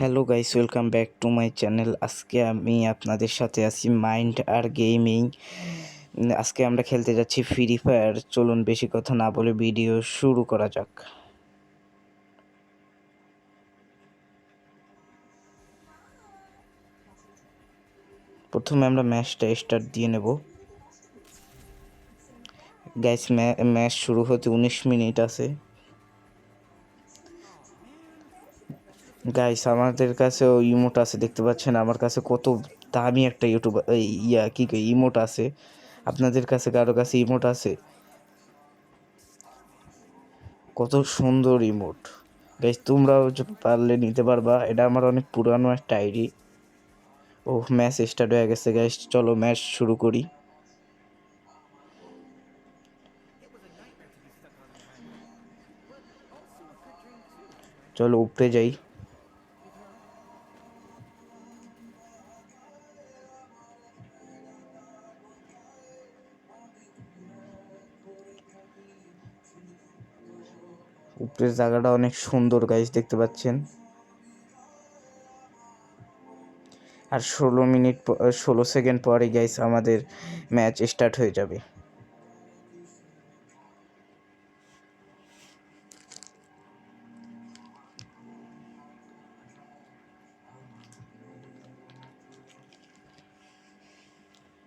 Hello guys, welcome back to my channel. আজকে আমি আপনাদের সাথে আছি মাইন্ড আর গেমিং। আজকে আমরা খেলতে যাচ্ছি ফ্রি ফায়ার চলুন বেশি কথা না বলে ভিডিও শুরু করা যাক। প্রথমে আমরা ম্যাচটা স্টার্ট দিয়ে নেব। গাইস ম্যাচ শুরু হতে উনিশ মিনিট আছে। গাইস আমাদের কাছেও ইমোট আছে, দেখতে পাচ্ছেন? আমার কাছে কত দামি একটা ইউটিউব ইয়া, কি ইমোট আছে। আপনাদের কাছে, কারও কাছে ইমোট আছে? কত সুন্দর ইমোট গাইস তোমরাও পারলে নিতে পারবা। এটা আমার অনেক পুরানো একটা আইডি। ও ম্যাচ স্টার্ট হয়ে গেছে গাইস চলো ম্যাচ শুরু করি। চলো, উপরে যাই। উপরের জায়গাটা অনেক সুন্দর গাইস দেখতে পাচ্ছেন। আর ষোলো মিনিট ষোলো সেকেন্ড পরে গাইস আমাদের ম্যাচ স্টার্ট হয়ে যাবে।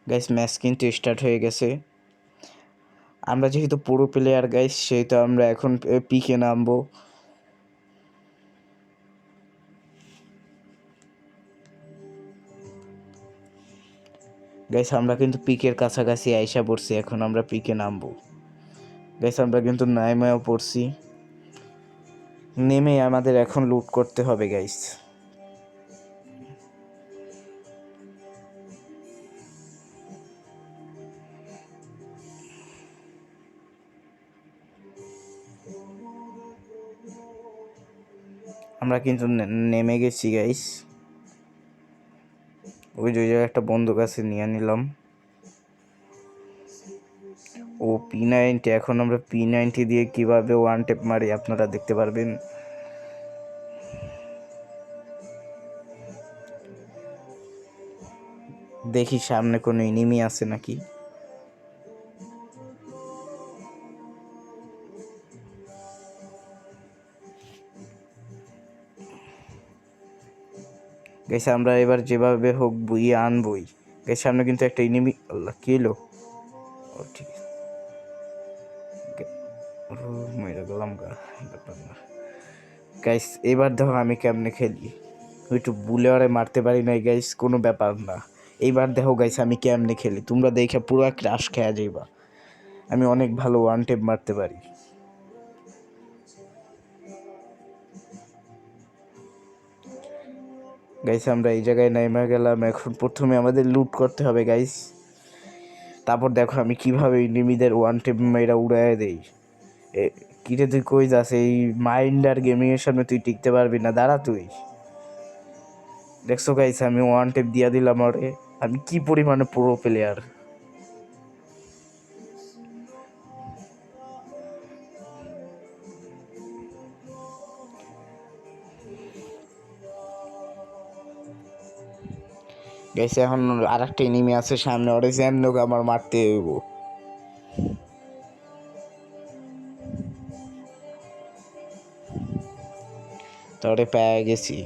গাইস ম্যাচ কিন্তু স্টার্ট হয়ে গেছে। আমরা যেহেতু পুরো প্লেয়ার গাইস সেহেতু আমরা এখন পিকে নামবো। গাইস আমরা কিন্তু পিকের কাছাকাছি আইসা পড়ছি, এখন আমরা পিকে নামবো। গাইস আমরা কিন্তু নাইমাও পড়ছি। নেমে আমাদের এখন লুট করতে হবে গাইস আমরা কিন্তু নেমে গেছি গাইস ওই যে একটা বন্দুক আছে, নিয়ে নিলাম। ও পি নাইনটি এখন আমরা পি নাইনটি দিয়ে কীভাবে ওয়ান টেপ মারি, আপনারা দেখতে পারবেন। দেখি সামনে কোনো এনিমি আছে নাকি। গেছে, আমরা এবার যেভাবে হোক বুইয়ে আনবই। গেছে, আমরা কিন্তু একটা এনিমি আল্লাহ, কি এলো? ও, ঠিক মরে ব্যাপার না। গাইস এবার দেখো আমি কেমনে খেলি? একটু বুলে ওরে মারতে পারি নাই গাইস কোনো ব্যাপার না। এইবার দেখো গাইস আমি কেমনে খেলি? তোমরা দেখে পুরো ক্রাশ খেয়া যাইবা। আমি অনেক ভালো ওয়ান টেপ মারতে পারি। গাইস আমরা এই জায়গায় নেমে গেলাম। এখন প্রথমে আমাদের লুট করতে হবে গাইস তারপর দেখো আমি কীভাবে নিমিদের ওয়ান টেপ মেয়েরা উড়ায় দেই। কিরে তুই কই যাস? এই মাইন্ড আর গেমিংয়ের সামনে তুই টিকতে পারবি না, দাঁড়া তুই। দেখছ গাইস আমি ওয়ান টেপ দিয়া দিলাম আরে আমি কি পরিমাণে পুরো প্লেয়ার গাইস এখন আর একটা এনিমি আছে সামনে, ওরে হোক আমার মারতে হইব। তারপরে পেয়ে গেছি।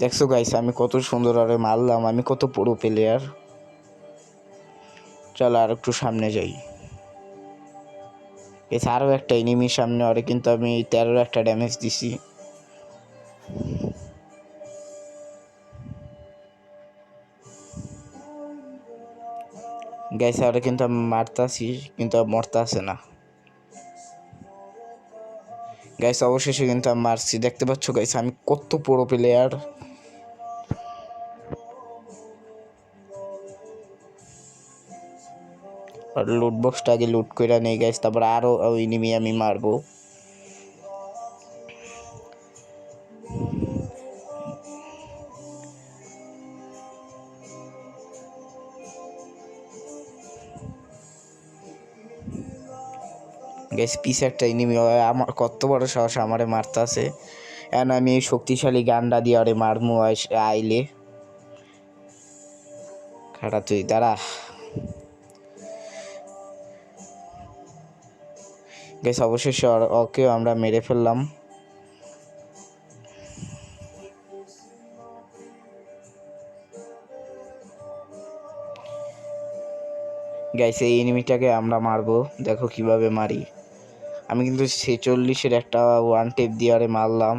দেখছ গাইস আমি কত সুন্দর আরে মারলাম, আমি কত পুরো প্লেয়ার চল আর একটু সামনে যাই। এছাড়া আরও একটা এনিমির সামনে, ওরে কিন্তু আমি তেরোর একটা ড্যামেজ দিছি। গাইস, আর কিন্তু আমি মারতাছি, কিন্তু মরতাছে না। গাইস, অবশেষে কিন্তু আমি মারছি। দেখতে পাচ্ছ গাইস, আমি কত পুরো প্লেয়ার আর লুট বক্সটা আগে লুট করে নেই গাইস, তারপর আরও এনিমি আমি মারবো। গেছে পিছে একটা এনিমি আমার কত বড় সাহস আমারে মারতাছে এখন আমি এই শক্তিশালী গান্ডা দিয়ে আরে মারমু আইলে। খাটা তুই, দাঁড়া। গেছে অবশেষে ওকেও আমরা মেরে ফেললাম। গাইছে এই এনিমিটাকে আমরা মারবো। দেখো কীভাবে মারি। আমি কিন্তু ছেচল্লিশের একটা ওয়ান টেপ দিয়ে আরে মারলাম।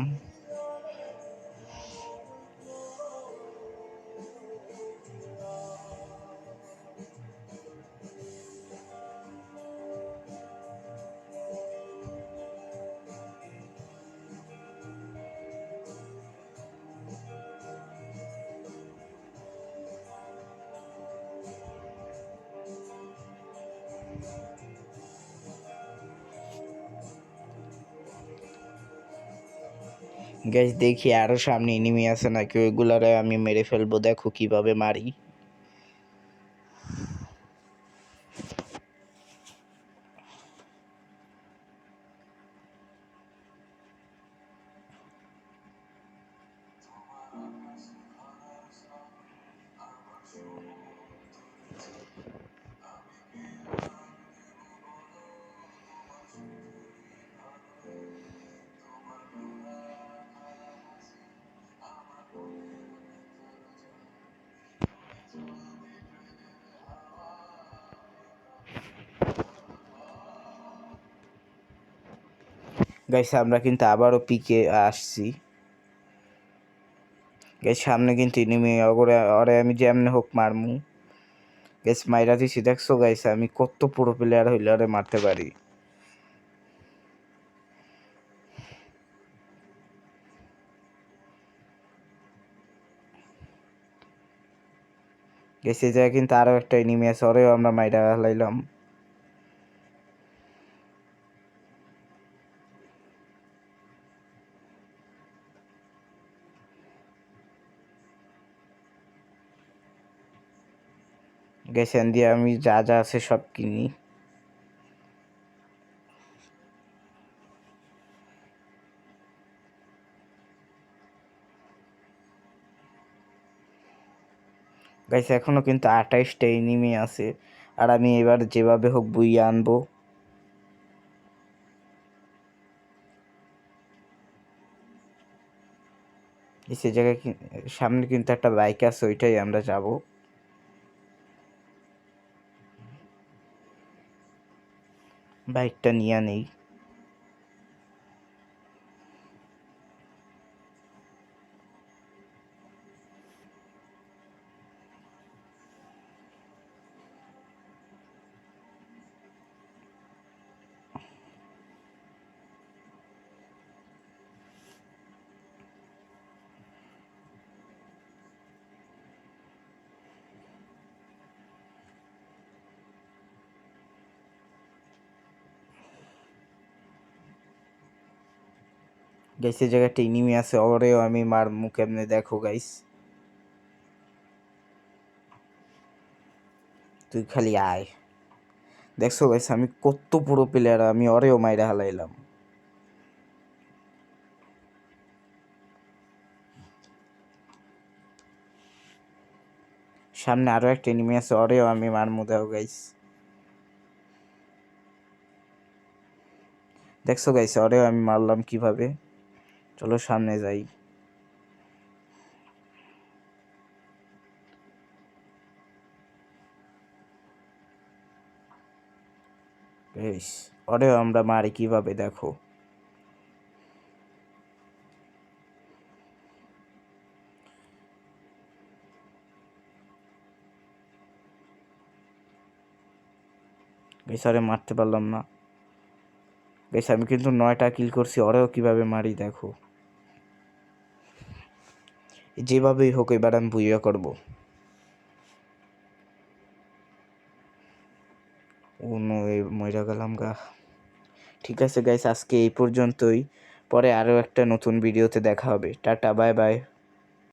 গ্যাস দেখি আরও সামনে এনিমি আছে নাকি? ওইগুলারে আমি মেরে ফেলব। দেখো কীভাবে মারি। গাইস আমরা কিন্তু আবারও পিকে আসছি। গাইস সামনে কিন্তু এনিমি ওরে ওরে আমি যেমনে হোক মারমু। গাইস মাইরা দিছি। দেখছ গাইস আমি কত পুরো প্লেয়ার হইলে ওরে মারতে পারি। এই জায়গায় কিন্তু আরও একটা এনিমি আছে, ওরেও আমরা মাইরা গেছেন দিয়ে আমি যা যা আছে সব কিনি। গাইছে এখনও কিন্তু আঠাইশটা এনিমি আছে। আর আমি এবার যেভাবে হোক বুইয়ে আনব। সে জায়গায় সামনে কিন্তু একটা বাইক আছে, ওইটাই আমরা যাব। বাইকটা নিয়ে নেই। গাইছে জায়গাটা এনিমি আছে, ওরেও আমি মার মুখ এমনি দেখো গাইস তুই খালি আয়। দেখছ গাইস আমি কত পুরো প্লেয়ার আমি ওরেও মাইরা হালাইলাম। সামনে আরও একটা এনিমি আছে, ওরেও আমি মারমু দাও গাইস দেখছ গাইস ওরেও আমি মারলাম কীভাবে? চলো সামনে যাই। বেশ ওরেও আমরা মারি কীভাবে দেখো। আরে মারতে পারলাম না। বেশ, আমি কিন্তু নয়টা কিল করছি, ওরেও কীভাবে মারি দেখো। যেভাবেই হোক, এবার আমি বুইয়া করব। নো গেলাম গা। ঠিক আছে গাইস আজকে এই পর্যন্তই। পরে আরও একটা নতুন ভিডিওতে দেখা হবে। Tata bye bye